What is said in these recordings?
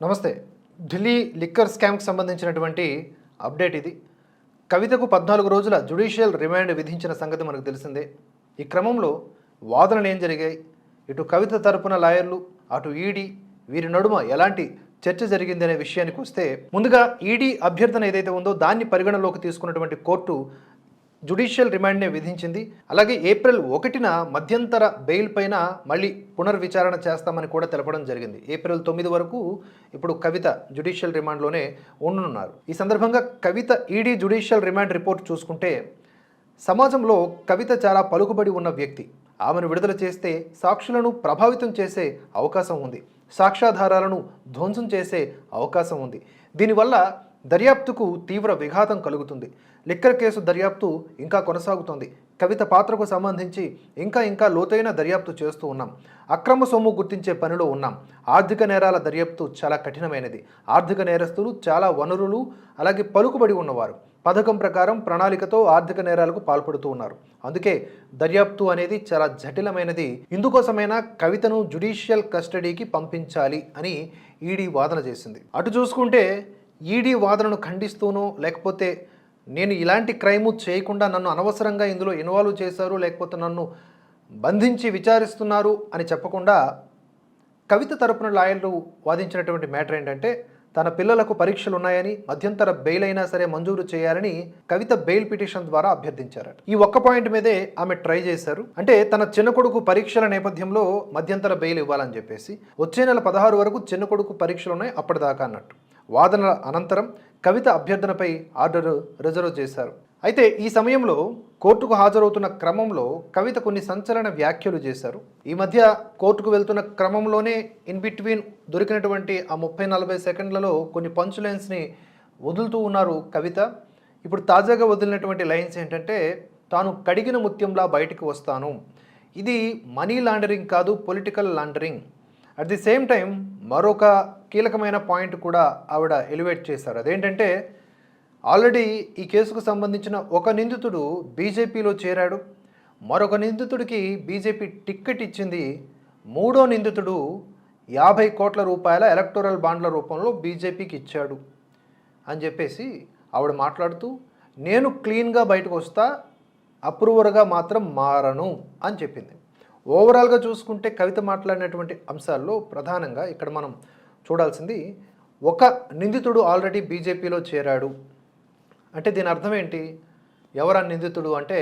నమస్తే. ఢిల్లీ లిక్కర్ స్కామ్కి సంబంధించినటువంటి అప్డేట్ ఇది. కవితకు పద్నాలుగు రోజుల జుడిషియల్ రిమాండ్ విధించిన సంగతి మనకు తెలిసిందే. ఈ క్రమంలో వాదనలు ఏం జరిగాయి? ఇటు కవిత తరపున లాయర్లు అటు ఈడీ వీరి నడుమ ఎలాంటి చర్చ జరిగింది అనే విషయానికి వస్తే ముందుగా ఈడీ అభ్యర్థన ఏదైతే ఉందో దాన్ని పరిగణలోకి తీసుకున్నటువంటి కోర్టు జుడిషియల్ రిమాండ్నే విధించింది. అలాగే ఏప్రిల్ ఒకటిన మధ్యంతర బెయిల్ పైన మళ్ళీ పునర్విచారణ చేస్తామని కూడా తెలపడం జరిగింది. ఏప్రిల్ తొమ్మిది వరకు ఇప్పుడు కవిత జుడిషియల్ రిమాండ్లోనే ఉండనున్నారు. ఈ సందర్భంగా Kavitha ED judicial remand report చూసుకుంటే సమాజంలో కవిత చాలా పలుకుబడి ఉన్న వ్యక్తి. ఆమెను విడుదల చేస్తే సాక్షులను ప్రభావితం చేసే అవకాశం ఉంది. సాక్ష్యాధారాలను ధ్వంసం చేసే అవకాశం ఉంది. దీనివల్ల దర్యాప్తుకు తీవ్ర విఘాతం కలుగుతుంది. లిక్కర్ కేసు దర్యాప్తు ఇంకా కొనసాగుతోంది. కవిత పాత్రకు సంబంధించి ఇంకా ఇంకా లోతైన దర్యాప్తు చేస్తూ ఉన్నాం. అక్రమ సొమ్ము గుర్తించే పనిలో ఉన్నాం. ఆర్థిక నేరాల దర్యాప్తు చాలా కఠినమైనది. ఆర్థిక నేరస్తులు చాలా వనరులు అలాగే పలుకుబడి ఉన్నవారు. పథకం ప్రకారం ప్రణాళికతో ఆర్థిక నేరాలకు పాల్పడుతూ ఉన్నారు. అందుకే దర్యాప్తు అనేది చాలా జటిలమైనది. ఇందుకోసమైనా కవితను జుడిషియల్ కస్టడీకి పంపించాలి అని ఈడీ వాదన చేసింది. అటు చూసుకుంటే ఈడీ వాదనను ఖండిస్తూనో లేకపోతే నేను ఇలాంటి క్రైము చేయకుండా నన్ను అనవసరంగా ఇందులో ఇన్వాల్వ్ చేశారు లేకపోతే నన్ను బంధించి విచారిస్తున్నారు అని చెప్పకుండా కవిత తరపున లాయర్లు వాదించినటువంటి మ్యాటర్ ఏంటంటే తన పిల్లలకు పరీక్షలు ఉన్నాయని మధ్యంతర బెయిల్ అయినా సరే మంజూరు చేయాలని కవిత బెయిల్ పిటిషన్ ద్వారా అభ్యర్థించారట. ఈ ఒక్క పాయింట్ మీదే ఆమె ట్రై చేశారు. అంటే తన చిన్న కొడుకు పరీక్షల నేపథ్యంలో మధ్యంతర బెయిల్ ఇవ్వాలని చెప్పేసి వచ్చే నెల పదహారు వరకు చిన్న కొడుకు పరీక్షలు ఉన్నాయి అప్పటిదాకా అన్నట్టు. వాదనల అనంతరం కవిత అభ్యర్థనపై ఆర్డర్ రిజర్వ్ చేశారు. అయితే ఈ సమయంలో కోర్టుకు హాజరవుతున్న క్రమంలో కవిత కొన్ని సంచలన వ్యాఖ్యలు చేశారు. ఈ మధ్య కోర్టుకు వెళ్తున్న క్రమంలోనే ఇన్ బిట్వీన్ దొరికినటువంటి ఆ ముప్పై నలభై సెకండ్లలో కొన్ని పంచ్ లైన్స్ని వదులుతూ ఉన్నారు కవిత. ఇప్పుడు తాజాగా వదిలినటువంటి లైన్స్ ఏంటంటే తాను కడిగిన ముత్యంలా బయటికి వస్తాను. ఇది మనీ లాండరింగ్ కాదు political laundering at the same time మరొక కీలకమైన పాయింట్ కూడా ఆవిడ ఎలివేట్ చేశారు. అదేంటంటే ఆల్రెడీ ఈ కేసుకు సంబంధించిన ఒక నిందితుడు బీజేపీలో చేరాడు. మరొక నిందితుడికి బీజేపీ టిక్కెట్ ఇచ్చింది మూడో నిందితుడు యాభై కోట్ల రూపాయల ఎలక్టోరల్ బాండ్ల రూపంలో బీజేపీకి ఇచ్చాడు అని చెప్పేసి ఆవిడ మాట్లాడుతూ నేను క్లీన్గా బయటకు వస్తా అప్రూవర్గా మాత్రం మారను అని చెప్పింది. ఓవరాల్గా చూసుకుంటే కవిత మాట్లాడినటువంటి అంశాల్లో ప్రధానంగా ఇక్కడ మనం చూడాల్సింది ఒక నిందితుడు ఆల్రెడీ బీజేపీలో చేరాడు. అంటే దీని అర్థం ఏంటి? ఎవరా నిందితుడు అంటే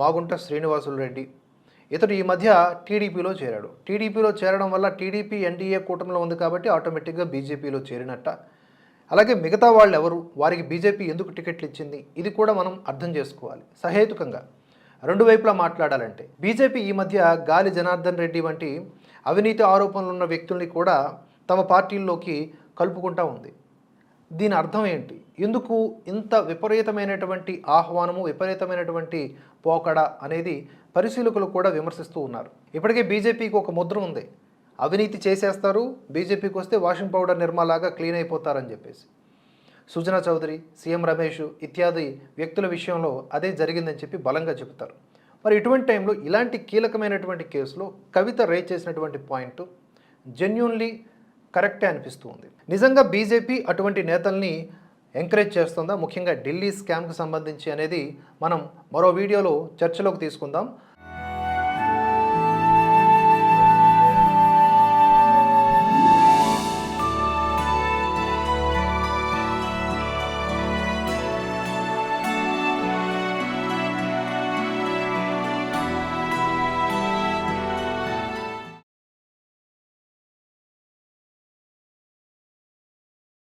మాగుంట శ్రీనివాసులు రెడ్డి. ఇతడు ఈ మధ్య టీడీపీలో చేరాడు. టీడీపీలో చేరడం వల్ల టీడీపీ ఎన్డీఏ కూటమిలో ఉంది కాబట్టి ఆటోమేటిక్గా బీజేపీలో చేరినట్ట. అలాగే మిగతా వాళ్ళు ఎవరు వారికి బీజేపీ ఎందుకు టికెట్లు ఇచ్చింది? ఇది కూడా మనం అర్థం చేసుకోవాలి. సహేతుకంగా. రెండు వైపులా మాట్లాడాలంటే. బీజేపీ ఈ మధ్య గాలి జనార్దన్ రెడ్డి వంటి అవినీతి ఆరోపణలు ఉన్న వ్యక్తుల్ని కూడా తమ పార్టీల్లోకి కలుపుకుంటా ఉంది. దీని అర్థం ఏంటి? ఎందుకు ఇంత విపరీతమైనటువంటి ఆహ్వానము విపరీతమైనటువంటి పోకడ అనేది పరిశీలకులు కూడా విమర్శిస్తూ ఉన్నారు. ఇప్పటికే బీజేపీకి ఒక ముద్ర ఉంది. అవినీతి చేసేస్తారు బీజేపీకి వస్తే వాషింగ్ పౌడర్ నిర్మాలాగా క్లీన్ అయిపోతారని చెప్పేసి. సుజనా చౌదరి సీఎం రమేష్ ఇత్యాది వ్యక్తుల విషయంలో అదే జరిగిందని చెప్పి బలంగా చెబుతారు. మరి ఇటువంటి టైంలో ఇలాంటి కీలకమైనటువంటి కేసులో కవిత రేజ్ చేసినటువంటి పాయింట్ జెన్యున్లీ కరెక్టే అనిపిస్తూ ఉంది. నిజంగా బీజేపీ అటువంటి నేతల్ని ఎంకరేజ్ చేస్తుందా? ముఖ్యంగా ఢిల్లీ స్కామ్కి సంబంధించి అనేది మనం మరో వీడియోలో చర్చలోకి తీసుకుందాం.